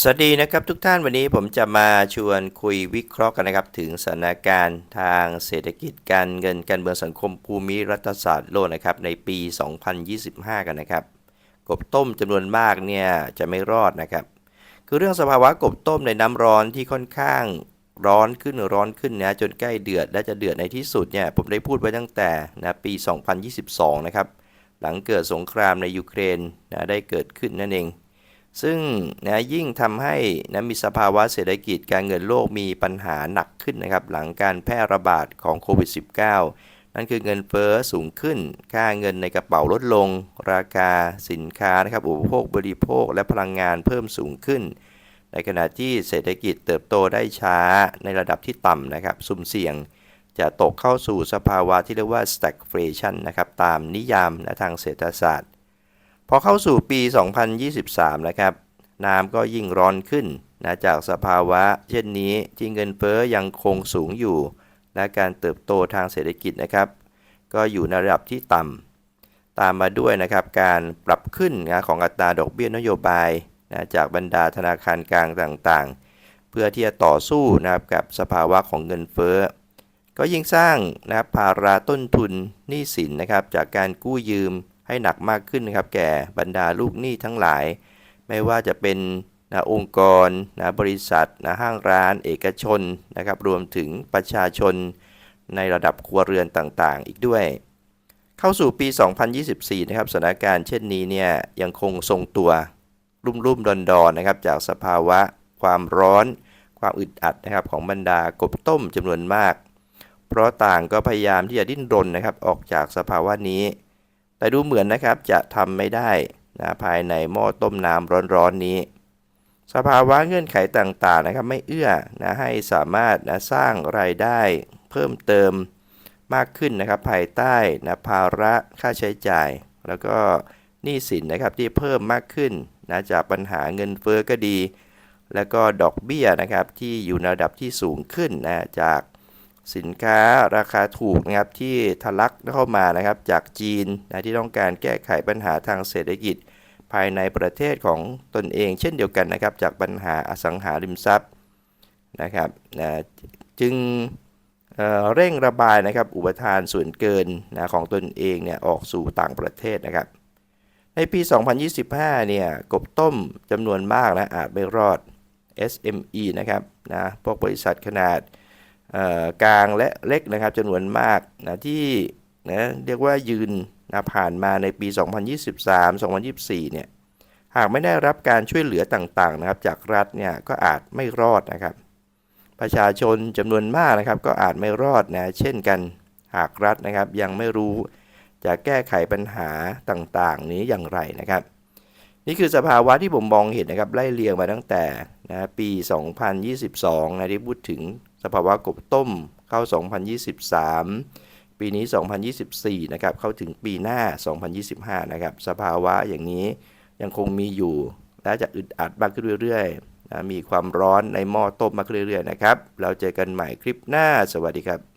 สวัสดีนะครับทุกท่านวันนี้ผมจะมาชวนคุยวิเคราะห์กันนะครับ ถึงสถานการณ์ทางเศรษฐกิจการเงินการเมืองสังคมภูมิรัฐศาสตร์โลกนะครับในปี 2025 กันนะครับ กบต้มจำนวนมากเนี่ยจะไม่รอดนะครับ คือเรื่องสภาวะกบต้มในน้ำร้อนที่ค่อนข้างร้อนขึ้นร้อนขึ้นนะจนใกล้เดือดและจะเดือดในที่สุดเนี่ยผมได้พูดไว้ตั้งแต่นะปี 2022 นะครับหลังเกิดสงครามในยูเครนนะได้เกิดขึ้นนั่นเอง ซึ่งนะยิ่งทำให้นะมีสภาวะเศรษฐกิจการเงินโลกมีปัญหาหนักขึ้นนะครับหลังการแพร่ระบาดของโควิด -19 นั่นคือเงินเฟ้อสูงขึ้น ค่าเงินในกระเป๋าลดลง ราคาสินค้านะครับอุปโภคบริโภคและพลังงานเพิ่มสูงขึ้น ในขณะที่เศรษฐกิจเติบโตได้ช้าในระดับที่ต่ำนะครับสุ่มเสี่ยงจะตกเข้าสู่สภาวะที่เรียกว่า stagflation นะครับตามนิยามและทางเศรษฐศาสตร์ อเข้าสู่ปี 2023 นะครับ น้ำก็ยิ่งร้อนขึ้นนะจากสภาวะ เช่นนี้ที่เงินเฟ้อยังคงสูงอยู่ และการเติบโตทางเศรษฐกิจนะครับ ก็อยู่ในระดับที่ต่ำตามมาด้วยนะครับการปรับขึ้นนะของอัตราดอกเบี้ยนโยบายนะจากบรรดาธนาคารกลางต่างๆ เพื่อที่จะต่อสู้นะครับกับสภาวะของเงินเฟ้อ ก็ยิ่งสร้างนะครับภาระต้นทุนหนี้สินนะครับจากการกู้ยืม ให้หนักมากขึ้นครับแก่บรรดาลูกหนี้ทั้งหลาย ไม่ว่าจะเป็นนะองค์กรนะบริษัทนะห้างร้าน เอกชนนะครับรวมถึงประชาชนในระดับครัวเรือนต่างๆ อีกด้วย เข้าสู่ปี 2024 นะครับสถานการณ์เช่นนี้เนี่ยยังคงทรงตัวรุ่มรุ่มดอนดอนๆนะครับจากสภาวะความร้อน ความอึดอัดนะครับของบรรดากบต้มจำนวนมาก เพราะต่างก็พยายามที่จะดิ้นรนนะครับออกจากสภาวะนี้ แต่ดูเหมือนนะครับจะทำไม่ได้นะภายในหม้อต้มน้ำร้อนๆนี้ สภาวะเงื่อนไขต่างๆนะครับไม่เอื้อนะให้สามารถนะสร้างรายได้เพิ่มเติมมากขึ้นนะครับภายใต้นะภาระค่าใช้จ่าย แล้วก็หนี้สินนะครับที่เพิ่มมากขึ้นนะจากปัญหาเงินเฟ้อก็ดี แล้วก็ดอกเบี้ยนะครับที่อยู่ในระดับที่สูงขึ้นนะจาก สินค้าราคาถูกนะครับที่ทะลักเข้ามานะครับจากจีนนะที่ต้องการแก้ไขปัญหาทางเศรษฐกิจ ภายในประเทศของตนเองเช่นเดียวกันนะครับ จากปัญหาอสังหาริมทรัพย์นะครับนะจึงเเร่งระบายนะครับอุปทานส่วนเกินนะของตนเองเนี่ยออกสู่ต่างประเทศนะครับ ในปี 2025 เนี่ยกบต้มจำนวนมากนะอาจไม่รอด SME นะครับนะพวกบริษัทขนาด กลางและเล็กนะครับจำนวนมากนะที่นะเรียกว่ายืนนะผ่านมาในปี 2023-2024 เนี่ยหากไม่ได้รับการช่วยเหลือต่างๆนะครับ จากรัฐเนี่ยก็อาจไม่รอดนะครับ ประชาชนจำนวนมากนะครับ ก็อาจไม่รอดนะเช่นกันหากรัฐนะครับยังไม่รู้จะแก้ไขปัญหาต่างๆ นี้อย่างไรนะครับ นี่คือสภาวะที่ผมมองเห็นนะครับไล่เรียงมาตั้งแต่นะปี 2022 นะที่พูดถึงสภาวะกบต้มเข้า 2023 ปีนี้ 2024 นะครับเข้าถึงปีหน้า 2025 นะครับสภาวะอย่างนี้ยังคงมีอยู่ และจะอึดอัดมากขึ้นเรื่อยๆนะมีความร้อนในหม้อต้มมากขึ้นเรื่อยๆนะครับเราเจอกันใหม่คลิปหน้าสวัสดีครับ